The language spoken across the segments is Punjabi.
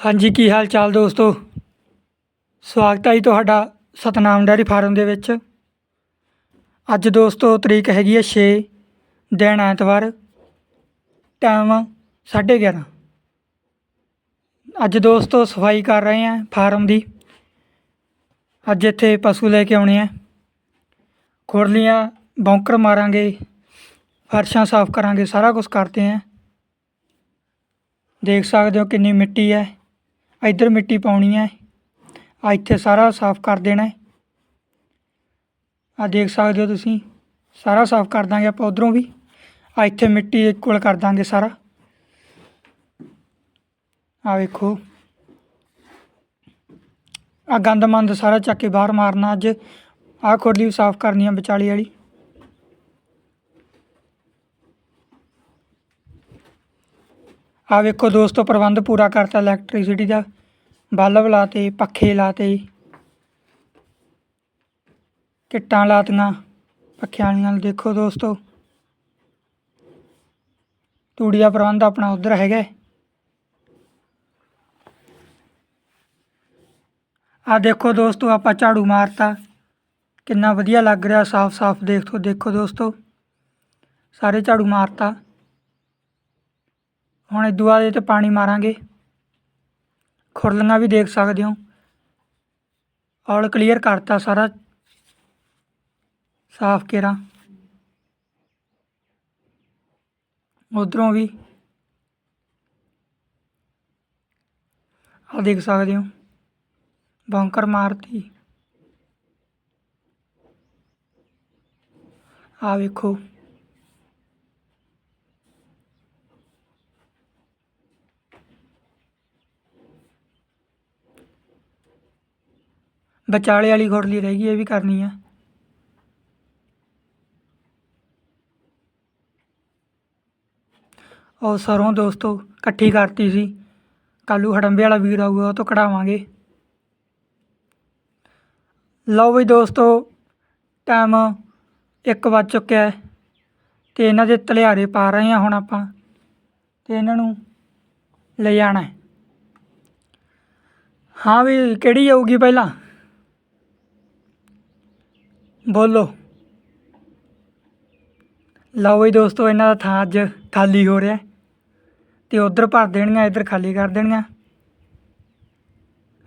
ਹਾਂਜੀ, ਕੀ ਹਾਲ ਚਾਲ ਦੋਸਤੋ? ਸਵਾਗਤ ਹੈ ਜੀ ਤੁਹਾਡਾ ਸਤਨਾਮ ਡੈਰੀ ਫਾਰਮ ਦੇ ਵਿੱਚ। ਅੱਜ ਦੋਸਤੋ ਤਰੀਕ ਹੈਗੀ ਹੈ 6 ਦਿਨ ਐਤਵਾਰ, ਟਾਈਮ 11:30 ਅੱਜ ਦੋਸਤੋ ਸਫ਼ਾਈ ਕਰ ਰਹੇ ਹਾਂ ਫਾਰਮ ਦੀ। ਅੱਜ ਇੱਥੇ ਪਸ਼ੂ ਲੈ ਕੇ ਆਉਣੇ ਆ। ਖੁਰਲੀਆਂ, ਬੌਂਕਰ ਮਾਰਾਂਗੇ, ਫਰਸ਼ਾਂ ਸਾਫ਼ ਕਰਾਂਗੇ, ਸਾਰਾ ਕੁਝ ਕਰਦੇ ਹਾਂ। ਦੇਖ ਸਕਦੇ ਹੋ ਕਿੰਨੀ ਮਿੱਟੀ ਹੈ। ਇੱਧਰ ਮਿੱਟੀ ਪਾਉਣੀ ਹੈ ਆ ਇੱਥੇ ਸਾਰਾ ਸਾਫ਼ ਕਰ ਦੇਣਾ ਹੈ ਆ ਦੇਖ ਸਕਦੇ ਹੋ ਤੁਸੀਂ, ਸਾਰਾ ਸਾਫ਼ ਕਰ ਦਾਂਗੇ ਆਪਾਂ ਉਧਰੋਂ ਵੀ। ਆ ਇੱਥੇ ਮਿੱਟੀ ਇਕੁਅਲ ਕਰ ਦਾਂਗੇ ਸਾਰਾ। ਆ ਵੇਖੋ। ਆ ਗੰਦ ਮੰਦ ਸਾਰਾ ਚੱਕ ਕੇ ਬਾਹਰ ਮਾਰਨਾ ਅੱਜ। ਆ ਖੁਰਲੀ ਵੀ ਸਾਫ਼ ਕਰਨੀ ਆ ਵਿਚਾਲੀ ਵਾਲੀ। ਆ ਵੇਖੋ ਦੋਸਤੋ, ਪ੍ਰਬੰਧ ਪੂਰਾ ਕਰਤਾ ਇਲੈਕਟ੍ਰਿਸਿਟੀ ਦਾ। ਬਲਬ ਲਾਤੇ, ਪੱਖੇ ਲਾਤੇ, ਕਿੱਟਾਂ ਲਾਤੀਆਂ, ਪੱਖਿਆਂ ਵਾਲੀਆਂ ਦੇਖੋ ਦੋਸਤੋ। ਤੂੜੀ ਦਾ ਪ੍ਰਬੰਧ ਆਪਣਾ ਉਧਰ ਹੈਗਾ ਹੈ। ਆ ਦੇਖੋ ਦੋਸਤੋ, ਆਪਾਂ ਝਾੜੂ ਮਾਰਤਾ। ਕਿੰਨਾ ਵਧੀਆ ਲੱਗ ਰਿਹਾ ਸਾਫ਼ ਸਾਫ਼ ਦੇਖੋ ਦੇਖੋ ਦੋਸਤੋ। ਸਾਰੇ ਝਾੜੂ ਮਾਰਤਾ। ਹੁਣ ਇਦੋਂ ਬਾਅਦ ਇਹ 'ਤੇ ਪਾਣੀ ਮਾਰਾਂਗੇ। ਖੁਰਲੀਆਂ ਵੀ ਦੇਖ ਸਕਦੇ ਹੋ। ਔਲ ਕਲੀਅਰ ਕਰਤਾ ਸਾਰਾ। ਸਾਫ਼ ਕੇਰਾ। ਉਧਰੋਂ ਵੀ। ਆ ਦੇਖ ਸਕਦੇ ਹੋ। ਬੌਂਕਰ ਮਾਰਤੀ। ਆ ਵੇਖੋ। ਵਿਚਾਲੇ ਵਾਲੀ ਖੁਰਲੀ ਰਹਿ ਗਈ, ਇਹ ਵੀ ਕਰਨੀ ਆ। ਉਹ ਸਰੋਂ ਦੋਸਤੋ ਇਕੱਠੀ ਕਰਤੀ ਸੀ। ਕੱਲੂ ਹੜੰਬੇ ਵਾਲਾ ਵੀਰ ਆਊਗਾ, ਉਹ ਤੋਂ ਕਢਾਵਾਂਗੇ। ਲਓ ਵੀ ਦੋਸਤੋ ਟਾਈਮ 1 ਵੱਜ ਚੁੱਕਿਆ ਹੈ ਤੇ ਇਹਨਾਂ ਦੇ ਤਲਿਆਰੇ ਪਾ ਰਹੇ ਹਾਂ ਹੁਣ ਆਪਾਂ ਤੇ ਇਹਨਾਂ ਨੂੰ ਲੈ ਜਾਣਾ ਹਾਂ ਵੀ ਕਿਹੜੀ ਆਊਗੀ ਪਹਿਲਾਂ? ਬੋਲੋ। ਲਓ ਜੀ ਦੋਸਤੋ, ਇਹਨਾਂ ਦਾ ਥਾਂ ਅੱਜ ਖਾਲੀ ਹੋ ਰਿਹਾ ਹੈ ਤੇ ਉਧਰ ਭਰ ਦੇਣੀਆਂ, ਇੱਧਰ ਖਾਲੀ ਕਰ ਦੇਣੀਆਂ।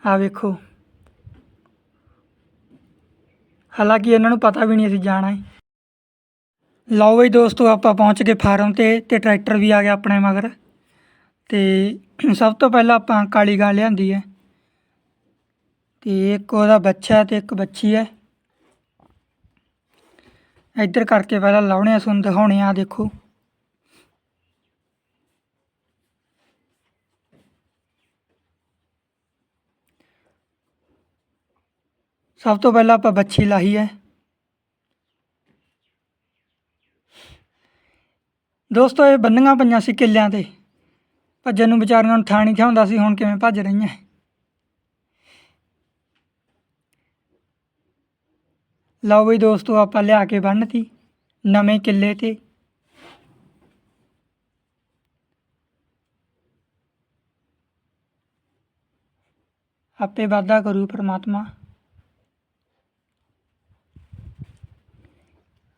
ਆ ਵੇਖੋ। ਹਾਲਾਂਕਿ ਇਹਨਾਂ ਨੂੰ ਪਤਾ ਵੀ ਨਹੀਂ ਅਸੀਂ ਜਾਣਾ ਹੈ। ਲਓ ਵੀ ਦੋਸਤੋ, ਆਪਾਂ ਪਹੁੰਚ ਗਏ ਫਾਰਮ ਤੇ ਤੇ ਟਰੈਕਟਰ ਵੀ ਆ ਗਿਆ ਆਪਣੇ ਮਗਰ। ਤੇ ਸਭ ਤੋਂ ਪਹਿਲਾਂ ਆਪਾਂ ਕਾਲੀ ਗਾਂ ਲਿਆਂਦੀ ਹੈ। ਤੇ ਇੱਕ ਉਹਦਾ ਬੱਚਾ ਤੇ ਇੱਕ ਬੱਚੀ ਹੈ। ਇੱਧਰ ਕਰਕੇ ਪਹਿਲਾਂ ਲਾਉਣੇ ਆ, ਤੁਹਾਨੂੰ ਦਿਖਾਉਣੇ ਆ ਦੇਖੋ। ਸਭ ਤੋਂ ਪਹਿਲਾਂ ਆਪਾਂ ਬੱਚੀ ਲਾਹੀ ਹੈ। ਦੋਸਤੋ, ਇਹ ਬੰਨੀਆਂ ਪਈਆਂ ਸੀ ਕਿੱਲਿਆਂ ਤੇ। ਭੱਜਣ ਨੂੰ ਵਿਚਾਰੀਆਂ ਨੂੰ ਥਾਂ ਨਹੀਂ ਥਿਆਉਂਦਾ ਸੀ, ਹੁਣ ਕਿਵੇਂ ਭੱਜ ਰਹੀਆਂ। ਲਓ ਬਈ ਦੋਸਤੋ, ਆਪਾਂ ਲਿਆ ਕੇ ਬੰਨ੍ਹਤੀ ਨਵੇਂ ਕਿੱਲੇ ਤੇ। ਆਪੇ ਵਾਧਾ ਕਰੂ ਪ੍ਰਮਾਤਮਾ।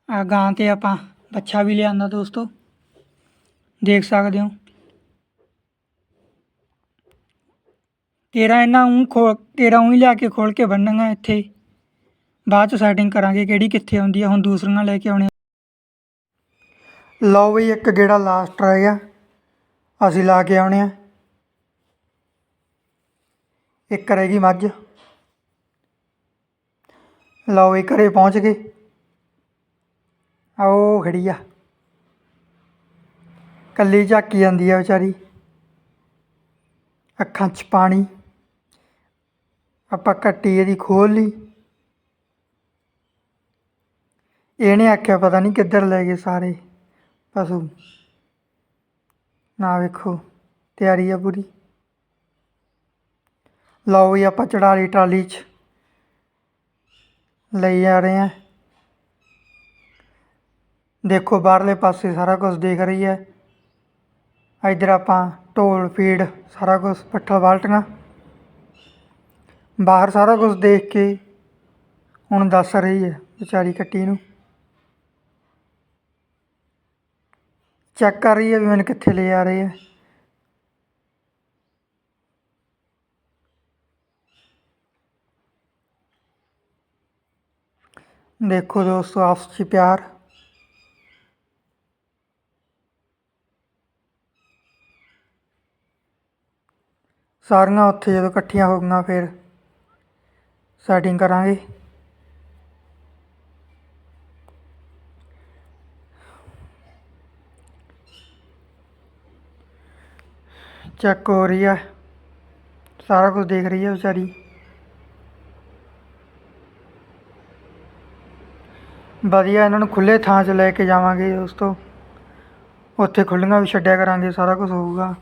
ਆ ਗਾਂ ਤੇ ਆਪਾਂ ਬੱਚਾ ਵੀ ਲਿਆਂਦਾ ਦੋਸਤੋ। ਦੇਖ ਸਕਦੇ ਹੋ। ਤੇਰਾ ਇਹਨਾਂ ਨੂੰ ਖੋ ਤੇਰਾ ਉਹੀ ਲਿਆ ਕੇ ਖੋਲ ਕੇ ਬੰਨਾਂਗਾ ਇੱਥੇ। ਬਾਅਦ ਚ ਸੈਟਿੰਗ ਕਰਾਂਗੇ ਕਿਹੜੀ ਕਿੱਥੇ ਆਉਂਦੀ ਆ, ਹੁਣ ਦੂਸਰੀਆਂ ਲੈ ਕੇ ਆਉਣੇ ਲਓ ਬਈ ਇੱਕ ਗੇੜਾ ਲਾਸਟ ਰਹਿ ਗਿਆ। ਅਸੀਂ ਲਾ ਕੇ ਆਉਣੇ ਆ। ਇੱਕ ਰਹਿ ਗਈ ਮੱਝ। ਲਓ ਵੀ ਘਰੇ ਪਹੁੰਚ ਗਏ। ਆਓ ਖੜੀ ਆ। ਕੱਲੀ ਝਾਕੀ ਜਾਂਦੀ ਆ ਵਿਚਾਰੀ। ਅੱਖਾਂ 'ਚ ਪਾਣੀ। ਆਪਾਂ ਕੱਟੀ ਇਹਦੀ ਖੋਲ ਲਈ। ਇਹਨੇ ਆਖਿਆ ਪਤਾ ਨਹੀਂ ਕਿੱਧਰ ਲੈ ਗਏ ਸਾਰੇ। ਪਸ਼ੂ। ਨਾ ਵੇਖੋ, ਤਿਆਰੀ ਆ ਪੂਰੀ। ਲਓ ਵੀ ਆਪਾਂ ਚੜਾ ਲਈ ਟਰਾਲੀ 'ਚ ਲਈ ਜਾ ਰਹੇ ਆ। ਦੇਖੋ, ਬਾਹਰਲੇ ਪਾਸੇ ਸਾਰਾ ਕੁਝ ਦੇਖ ਰਹੀ ਹੈ। ਇੱਧਰ ਆਪਾਂ ਢੋਲ, ਫੀਡ, ਸਾਰਾ ਕੁਝ ਪੱਠਾ ਬਾਲਟੀਆਂ ਬਾਹਰ ਸਾਰਾ ਕੁਝ ਦੇਖ ਕੇ ਹੁਣ ਦੱਸ ਰਹੀ ਹੈ ਵਿਚਾਰੀ ਕੱਟੀ ਨੂੰ। ਚੈੱਕ ਕਰ ਰਹੀ ਹੈ ਵੀ ਮੈਨੂੰ ਕਿੱਥੇ ਲੈ ਆ ਰਹੇ ਹੈ ਦੇਖੋ ਦੋਸਤੋ ਆਪਸ 'ਚ ਪਿਆਰ ਸਾਰੀਆਂ ਉੱਥੇ ਜਦੋਂ ਇਕੱਠੀਆਂ ਹੋ ਗਈਆਂ ਫਿਰ ਸੈਟਿੰਗ ਕਰਾਂਗੇ ਚੈੱਕ ਹੋ ਰਹੀ ਹੈ ਸਾਰਾ ਕੁਝ ਦੇਖ ਰਹੀ ਹੈ ਵਿਚਾਰੀ। ਵਧੀਆ, ਇਹਨਾਂ ਨੂੰ ਖੁੱਲੇ ਥਾਂ 'ਚ ਲੈ ਕੇ ਜਾਵਾਂਗੇ ਉਸ ਤੋਂ। ਉੱਥੇ ਖੁੱਲੀਆਂ ਵੀ ਛੱਡਿਆ ਕਰਾਂਗੇ, ਸਾਰਾ ਕੁਝ ਹੋਊਗਾ।